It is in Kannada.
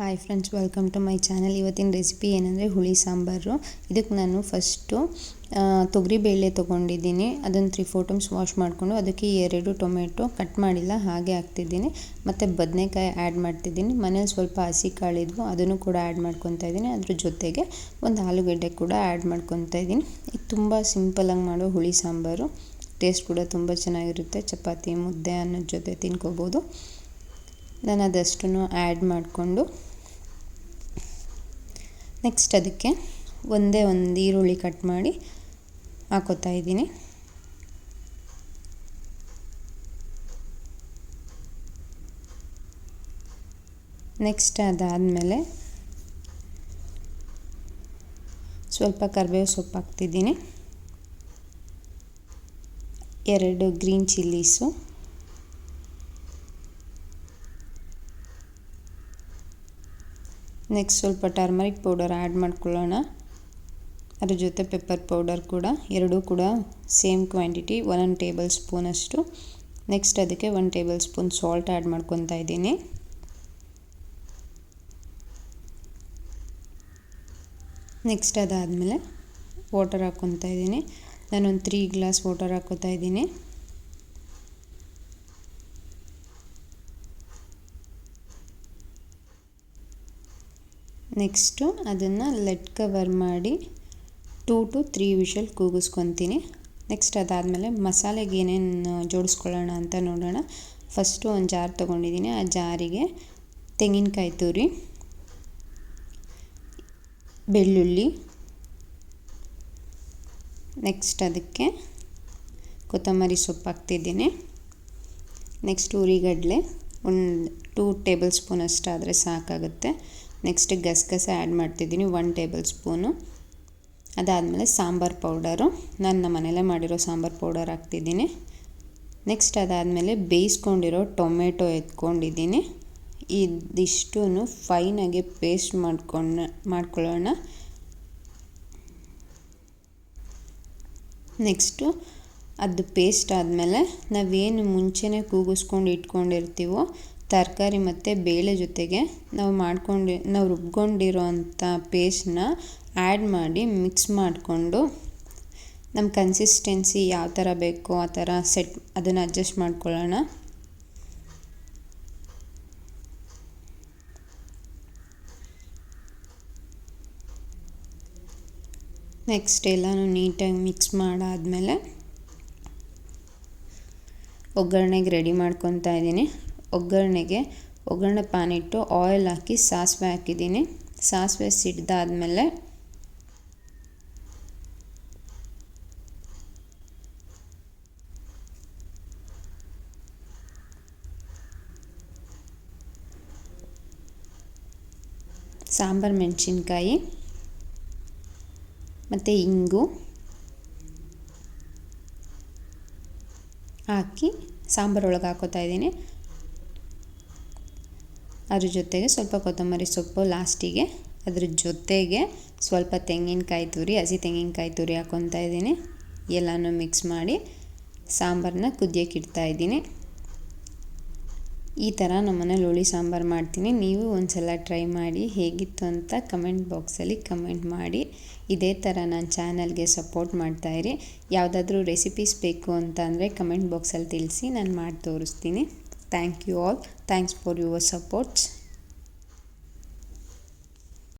Hi friends welcome to my channel ಇವತ್ತಿನ ರೆಸಿಪಿ ಏನಂದರೆ ಹುಳಿ ಸಾಂಬಾರು. ಇದಕ್ಕೆ ನಾನು ಫಸ್ಟು ತೊಗರಿಬೇಳೆ ತೊಗೊಂಡಿದ್ದೀನಿ. ಅದನ್ನು ತ್ರೀ ಫೋರ್ ಟೈಮ್ಸ್ ವಾಶ್ ಮಾಡಿಕೊಂಡು ಅದಕ್ಕೆ ಎರಡು ಟೊಮೆಟೊ ಕಟ್ ಮಾಡಿಲ್ಲ, ಹಾಗೆ ಹಾಕ್ತಿದ್ದೀನಿ. ಮತ್ತು ಬದನೆಕಾಯಿ ಆ್ಯಡ್ ಮಾಡ್ತಿದ್ದೀನಿ. ಮನೇಲಿ ಸ್ವಲ್ಪ ಹಸಿ ಕಾಳಿದ್ವು ಅದನ್ನು ಕೂಡ ಆ್ಯಡ್ ಮಾಡ್ಕೊತಾ ಇದ್ದೀನಿ. ಅದ್ರ ಜೊತೆಗೆ ಒಂದು ಆಲೂಗಡ್ಡೆ ಕೂಡ ಆ್ಯಡ್ ಮಾಡ್ಕೊತಾ ಇದ್ದೀನಿ. ಇದು ತುಂಬ ಸಿಂಪಲಾಗಿ ಮಾಡೋ ಹುಳಿ ಸಾಂಬಾರು. ಟೇಸ್ಟ್ ಕೂಡ ತುಂಬ ಚೆನ್ನಾಗಿರುತ್ತೆ. ಚಪಾತಿ, ಮುದ್ದೆ ಅನ್ನೋದ್ರ ಜೊತೆ ತಿನ್ಕೋಬೋದು. ನಾನು ಅದಷ್ಟನ್ನು ಆ್ಯಡ್ ಮಾಡಿಕೊಂಡು ನೆಕ್ಸ್ಟ್ ಅದಕ್ಕೆ ಒಂದೇ ಒಂದು ಈರುಳ್ಳಿ ಕಟ್ ಮಾಡಿ ಹಾಕೋತಾ ಇದ್ದೀನಿ. ನೆಕ್ಸ್ಟ್ ಅದಾದಮೇಲೆ ಸ್ವಲ್ಪ ಕರಿಬೇವು ಸೊಪ್ಪು ಹಾಕ್ತಿದ್ದೀನಿ. ಎರಡು ಗ್ರೀನ್ ಚಿಲ್ಲೀಸು ನೆಕ್ಸ್ಟ್ ಸ್ವಲ್ಪ ಟರ್ಮರಿಕ್ ಪೌಡರ್ ಆ್ಯಡ್ ಮಾಡ್ಕೊಳ್ಳೋಣ. ಅದ್ರ ಜೊತೆ ಪೆಪ್ಪರ್ ಪೌಡರ್ ಕೂಡ. ಎರಡೂ ಕೂಡ ಸೇಮ್ ಕ್ವಾಂಟಿಟಿ ಒನ್ ಟೇಬಲ್ ಸ್ಪೂನಷ್ಟು ನೆಕ್ಸ್ಟ್ ಅದಕ್ಕೆ one tablespoon salt add ಮಾಡ್ಕೊತಾ ಇದ್ದೀನಿ. ನೆಕ್ಸ್ಟ್ ಅದಾದಮೇಲೆ ವಾಟರ್ ಹಾಕ್ಕೊತಾ ಇದ್ದೀನಿ. ನಾನೊಂದು ತ್ರೀ ಗ್ಲಾಸ್ ವಾಟರ್ ಹಾಕ್ಕೋತಾ ಇದ್ದೀನಿ. ನೆಕ್ಸ್ಟು ಅದನ್ನು ಲೆಡ್ ಕವರ್ ಮಾಡಿ ಟೂ ಟು ತ್ರೀ ವಿಷಲ್ ಕೂಗಿಸ್ಕೊತೀನಿ. ನೆಕ್ಸ್ಟ್ ಅದಾದಮೇಲೆ ಮಸಾಲೆಗೆ ಏನೇನು ಜೋಡಿಸ್ಕೊಳ್ಳೋಣ ಅಂತ ನೋಡೋಣ. ಫಸ್ಟು ಒಂದು ಜಾರ್ ತೊಗೊಂಡಿದ್ದೀನಿ. ಆ ಜಾರಿಗೆ ತೆಂಗಿನಕಾಯಿ ತುರಿ, ಬೆಳ್ಳುಳ್ಳಿ ನೆಕ್ಸ್ಟ್ ಅದಕ್ಕೆ ಕೊತ್ತಂಬರಿ ಸೊಪ್ಪು ಹಾಕ್ತಿದ್ದೀನಿ. ನೆಕ್ಸ್ಟ್ ಉರಿಗಡಲೆ, ಒಂದು ಟೂ ಟೇಬಲ್ ಸ್ಪೂನ್ ಅಷ್ಟಾದರೆ ಸಾಕಾಗುತ್ತೆ. ನೆಕ್ಸ್ಟ್ ಗಸಗಸೆ ಆ್ಯಡ್ ಮಾಡ್ತಿದ್ದೀನಿ ಒನ್ ಟೇಬಲ್ ಸ್ಪೂನು ಅದಾದಮೇಲೆ ಸಾಂಬಾರು ಪೌಡರು ನಾನು ನಮ್ಮ ಮನೇಲೇ ಮಾಡಿರೋ ಸಾಂಬಾರು ಪೌಡರ್ ಹಾಕ್ತಿದ್ದೀನಿ. ನೆಕ್ಸ್ಟ್ ಅದಾದಮೇಲೆ ಬೇಯಿಸ್ಕೊಂಡಿರೋ ಟೊಮೆಟೊ ಎತ್ಕೊಂಡಿದ್ದೀನಿ. ಇದಿಷ್ಟು ಫೈನಾಗಿ ಪೇಸ್ಟ್ ಮಾಡ್ಕೊಂಡು, ಮಾಡ್ಕೊಳ್ಳೋಣ. ನೆಕ್ಸ್ಟು ಅದು ಪೇಸ್ಟ್ ಆದಮೇಲೆ ನಾವೇನು ಮುಂಚೆನೇ ಕೂಗಿಸ್ಕೊಂಡು ಇಟ್ಕೊಂಡಿರ್ತೀವೋ ತರಕಾರಿ ಮತ್ತು ಬೇಳೆ ಜೊತೆಗೆ ನಾವು ಮಾಡ್ಕೊಂಡು, ನಾವು ರುಬ್ಕೊಂಡಿರೋ ಅಂಥ ಪೇಸ್ಟನ್ನ ಆ್ಯಡ್ ಮಾಡಿ ಮಿಕ್ಸ್ ಮಾಡಿಕೊಂಡು ನಮ್ಮ ಕನ್ಸಿಸ್ಟೆನ್ಸಿ ಯಾವ ಥರ ಬೇಕೋ ಆ ಥರ ಸೆಟ್ ಅದನ್ನು ಅಡ್ಜಸ್ಟ್ ಮಾಡ್ಕೊಳ್ಳೋಣ. ನೆಕ್ಸ್ಟ್ ಎಲ್ಲನೂ ನೀಟಾಗಿ ಮಿಕ್ಸ್ ಮಾಡಾದಮೇಲೆ ಒಗ್ಗರಣೆಗೆ ರೆಡಿ ಮಾಡ್ಕೊತಾ ಇದ್ದೀನಿ. ಒಗ್ಗರಣೆಗೆ ಒಗ್ಗರಣೆ ಪ್ಯಾನ್ ಇಟ್ಟು ಆಯಿಲ್ ಹಾಕಿ ಸಾಸಿವೆ ಹಾಕಿದ್ದೀನಿ. ಸಾಸಿವೆ ಸಿಡ್ದಾದಮೇಲೆ ಸಾಂಬಾರು ಮೆಣಸಿನ್ಕಾಯಿ ಮತ್ತು ಇಂಗು ಹಾಕಿ ಸಾಂಬಾರೊಳಗೆ ಹಾಕೋತಾ ಇದ್ದೀನಿ. ಅದ್ರ ಜೊತೆಗೆ ಸ್ವಲ್ಪ ಕೊತ್ತಂಬರಿ ಸೊಪ್ಪು ಲಾಸ್ಟಿಗೆ. ಅದ್ರ ಜೊತೆಗೆ ಸ್ವಲ್ಪ ತೆಂಗಿನಕಾಯಿ ತುರಿ, ಹಸಿ ತೆಂಗಿನಕಾಯಿ ತುರಿ ಹಾಕ್ಕೊತಾ ಇದ್ದೀನಿ. ಎಲ್ಲನೂ ಮಿಕ್ಸ್ ಮಾಡಿ ಸಾಂಬಾರನ್ನ ಕುದಿಯೋಕೆ ಇಡ್ತಾ ಇದ್ದೀನಿ. ಈ ಥರ ನಮ್ಮ ಮನೇಲಿ ಹುಳಿ ಸಾಂಬಾರು ಮಾಡ್ತೀನಿ. ನೀವು ಒಂದು ಸಲ ಟ್ರೈ ಮಾಡಿ ಹೇಗಿತ್ತು ಅಂತ ಕಮೆಂಟ್ ಬಾಕ್ಸಲ್ಲಿ ಕಮೆಂಟ್ ಮಾಡಿ. ಇದೇ ಥರ ನನ್ನ ಚಾನಲ್ಗೆ ಸಪೋರ್ಟ್ ಮಾಡ್ತಾಯಿರಿ ಯಾವುದಾದ್ರೂ ರೆಸಿಪೀಸ್ ಬೇಕು ಅಂತ ಅಂದರೆ ಕಮೆಂಟ್ ಬಾಕ್ಸಲ್ಲಿ ತಿಳಿಸಿ ನಾನು ಮಾಡಿ ತೋರಿಸ್ತೀನಿ. Thank you all. Thanks for your support.